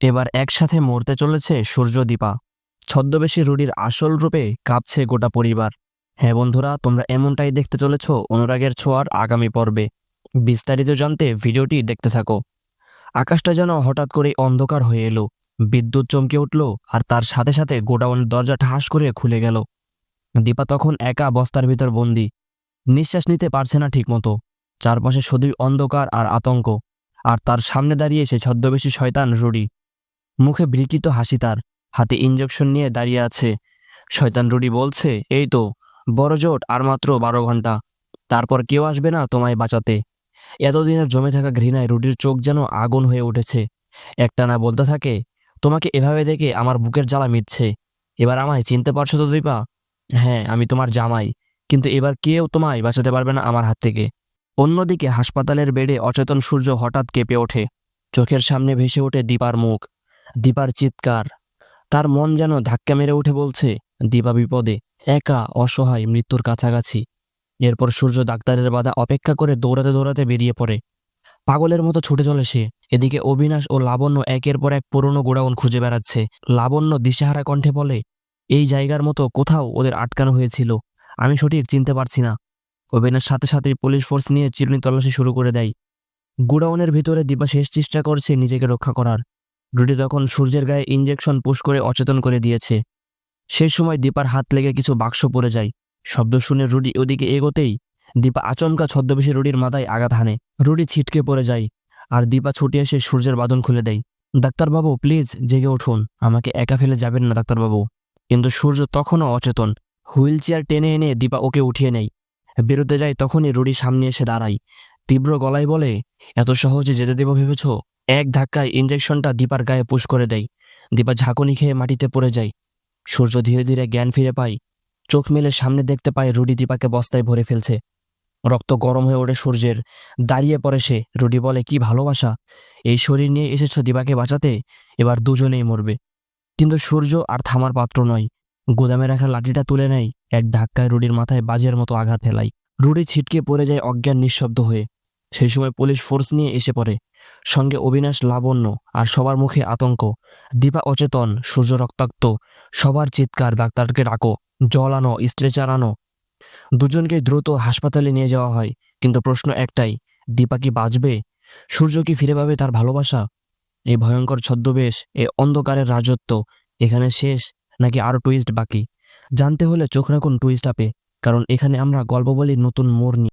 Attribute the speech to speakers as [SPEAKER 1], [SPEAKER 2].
[SPEAKER 1] এবার একসাথে মরতে চলেছে সূর্য দীপা ছদ্মবেশী রুডির আসল রূপে কাঁপছে গোটা পরিবার। হ্যাঁ বন্ধুরা, তোমরা এমনটাই দেখতে চলেছ অনুরাগের ছোঁয়ার আগামী পর্বে। বিস্তারিত জানতে ভিডিওটি দেখতে থাকো। আকাশটা যেন হঠাৎ করে অন্ধকার হয়ে এলো। বিদ্যুৎ চমকে উঠল আর তার সাথে সাথে গোডাউনের দরজা ঠাস করে খুলে গেল। দীপা তখন একা বস্তার ভিতর বন্দি। নিঃশ্বাস নিতে পারছে না ঠিকমতো। চারপাশে শুধুই অন্ধকার আর আতঙ্ক। আর তার সামনে দাঁড়িয়ে সে ছদ্মবেশী শয়তান রুডি। মুখে বিকৃত হাসি তার। হাতে ইঞ্জেকশন নিয়ে দাঁড়িয়ে আছে। শয়তান রুডি বলছে, এই তো, বড় জোট, আর মাত্র বারো ঘণ্টা। তারপর কেউ আসবে না তোমায় বাঁচাতে। এতদিনের জমে থাকা ঘৃণায় রুডির চোখ যেন আগুন হয়ে উঠেছে। একটানা বলতে থাকে, তোমাকে এভাবে দেখে আমার বুকের জ্বালা মিটছে। এবার আমায় চিনতে পারছ তো দীপা? হ্যাঁ আমি তোমার জামাই, কিন্তু এবার কেউ তোমায় বাঁচাতে পারবে না আমার হাত থেকে। অন্যদিকে হাসপাতালের বেডে অচেতন সূর্য হঠাৎ কেঁপে ওঠে। চোখের সামনে ভেসে ওঠে দীপার মুখ। দীপার চিৎকার। তার মন যেন ধাক্কা মেরে উঠে বলছে, দীপা বিপদে, একা, অসহায়, মৃত্যুর কাছাকাছি। এরপর সূর্য ডাক্তারের বাধা অপেক্ষা করে দৌড়াতে দৌড়াতে বেরিয়ে পড়ে। পাগলের মতো ছুটে চলে সে। এদিকে অবিনাশ ও লাবণ্য একের পর এক পুরনো গোডাউন খুঁজে বেড়াচ্ছে। লাবণ্য দিশেহারা কণ্ঠে বলে, এই জায়গার মতো কোথাও ওদের আটকানো হয়েছিল। আমি সঠিক চিনতে পারছি না। অবিনাশ সাথে সাথেই পুলিশ ফোর্স নিয়ে চিরুনি তল্লাশি শুরু করে দেয়। গোডাউনের ভিতরে দীপা শেষ চেষ্টা করছে নিজেকে রক্ষা করার। রুডি তখন সূর্যের গায়ে ইঞ্জেকশন পুশ করে অচেতন করে দিয়েছে। সেই সময় দীপার হাত লেগে কিছু বাক্স পড়ে যায়। শব্দ শুনে রুডি ওদিকে এগোতেই দীপা আচমকা ছদ্মবেশী রুডির মাথায় আঘাত হানে। রুডি ছিটকে পড়ে যায় আর দীপা ছুটে এসে সূর্যের বাঁধন খুলে দেয়। ডাক্তারবাবু প্লিজ জেগে উঠুন, আমাকে একা ফেলে যাবেন না ডাক্তারবাবু। কিন্তু সূর্য তখনও অচেতন। হুইল চেয়ার টেনে এনে দীপা ওকে উঠিয়ে নেয়। বেরোতে যায় তখনই রুডি সামনে এসে দাঁড়ায়। তীব্র গলায় বলে, এত সহজে যেতে দেব ভেবেছ? এক ধাক্কায় ইঞ্জেকশনটা দীপার গায়ে পুশ করে দেয়। দীপা ঝাঁকুনি খেয়ে মাটিতে পড়ে যায়। সূর্য ধীরে ধীরে জ্ঞান ফিরে পায়। চোখ মেলে সামনে দেখতে পায় রুডি দীপাকে বস্তায় ভরে ফেলছে। রক্ত গরম হয়ে ওঠে সূর্যের। দাঁড়িয়ে পড়ে সে। রুডি বলে, কি ভালোবাসা। এই শরীর নিয়ে এসেছ দীপাকে বাঁচাতে? এবার দুজনেই মরবে। কিন্তু সূর্য আর থামার পাত্র নয়। গোদামে রাখা লাঠিটা তুলে নেয়। এক ধাক্কায় রুডির মাথায় বাজের মতো আঘাত ফেলাই রুডি ছিটকে পড়ে যায় অজ্ঞান নিঃশব্দ হয়ে। সেই সময় পুলিশ ফোর্স নিয়ে এসে পড়ে। সঙ্গে অবিনাশ লাবণ্য আর সবার মুখে আতঙ্ক। দীপা অচেতন, সূর্য রক্তাক্ত, সবার চিৎকার, ডাক্তারকে ডাকো জল আনো স্ট্রেচার আনো। দুজনকে দ্রুত হাসপাতালে নিয়ে যাওয়া হয়, কিন্তু প্রশ্ন একটাই, দীপা কি বাঁচবে? সূর্য কি ফিরে পাবে তার ভালোবাসা? এই ভয়ঙ্কর ছদ্মবেশ এ অন্ধকারের রাজত্ব, এখানে শেষ নাকি আরও টুইস্ট বাকি? জানতে হলে চোখ রাখুন টুইস্ট আপে কারণ এখানে আমরা গল্প বলি নতুন মোড় নিয়ে।